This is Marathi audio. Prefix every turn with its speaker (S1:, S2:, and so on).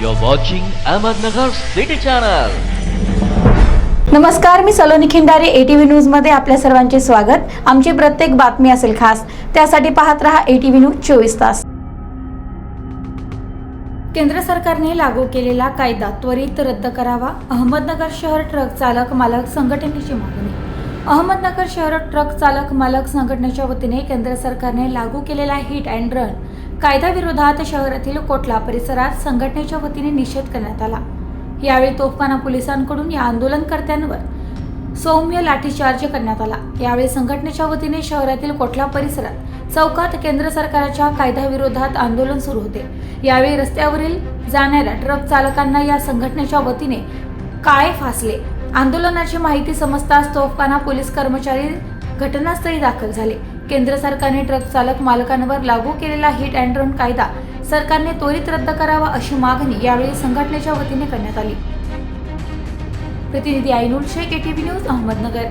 S1: You're watching Ahmednagar City Channel.
S2: नमस्कार मी सलोनी खिंडारे एटीव्ही न्यूजमध्ये आपल्या सर्वांचे स्वागत. आमची प्रत्येक बातमी असेल खास त्यासाठी पाहत रहा एटीव्ही न्यूज चोवीस तास. केंद्र सरकारने लागू केलेला कायदा त्वरित रद्द करावा. अहमदनगर शहर ट्रक चालक मालक संघटनेची मागणी. अहमदनगर शहर ट्रक चालक मालक संघटनेच्या वतीने केंद्र सरकारने लागू केलेला हिट अँड रन कायद्याविरोधात शहरातील कोटला परिसरात संघटनेच्या वतीने निषेध करण्यात आला. यावेळी तोफखाना पोलिसांकडून या आंदोलनकर्त्यांवर सौम्य लाठीचार्ज करण्यात आला. यावेळी संघटनेच्या वतीने शहरातील कोटला परिसरात चौकात केंद्र सरकारच्या कायद्याविरोधात आंदोलन सुरू होते. यावेळी रस्त्यावरील जाणाऱ्या ट्रक चालकांना या संघटनेच्या वतीने काळे फासले. आंदोलनाची माहिती समजताच तोफखाना पोलीस कर्मचारी घटनास्थळी दाखल झाले. केंद्र सरकारने ट्रक चालक मालकांवर लागू केलेला हिट अँड रन कायदा सरकारने त्वरित रद्द करावा अशी मागणी यावेळी संघटनेच्या वतीने करण्यात आली. प्रतिनिधी आयनूर शेख एटीव्ही न्यूज अहमदनगर.